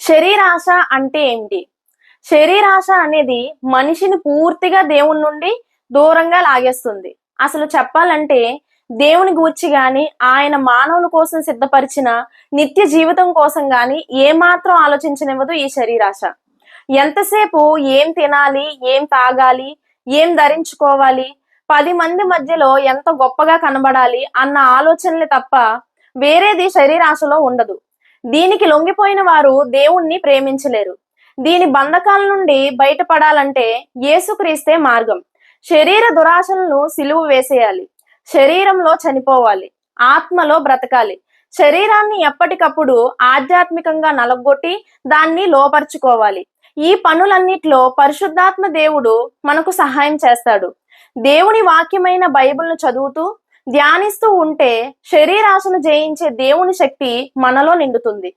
శరీరాశ అంటే ఏంటి? శరీరాశ అనేది మనిషిని పూర్తిగా దేవుని నుండి దూరంగా లాగేస్తుంది. అసలు చెప్పాలంటే దేవుని గూర్చి గాని ఆయన మానవుల కోసం సిద్ధపరిచిన నిత్య జీవితం కోసం గాని ఏమాత్రం ఆలోచించనివ్వదు ఈ శరీరాశ. ఎంతసేపు ఏం తినాలి ఏం తాగాలి ఏం ధరించుకోవాలి పది మంది మధ్యలో ఎంత గొప్పగా కనబడాలి అన్న ఆలోచనలే తప్ప వేరేది శరీరాశలో ఉండదు. దీనికి లొంగిపోయిన వారు దేవుణ్ణి ప్రేమించలేరు. దీని బంధకాల నుండి బయటపడాలంటే యేసుక్రీస్తే మార్గం. శరీర దురాశలను సిలువు వేసేయాలి. శరీరంలో చనిపోవాలి. ఆత్మలో బ్రతకాలి. శరీరాన్ని ఎప్పటికప్పుడు ఆధ్యాత్మికంగా నలగొట్టి దాన్ని లోపరుచుకోవాలి. ఈ పనులన్నిట్లో పరిశుద్ధాత్మ దేవుడు మనకు సహాయం చేస్తాడు. దేవుని వాక్యమైన బైబిల్ను చదువుతూ ధ్యానిస్తూ ఉంటే శరీరాశను జయించే దేవుని శక్తి మనలో నిండుతుంది.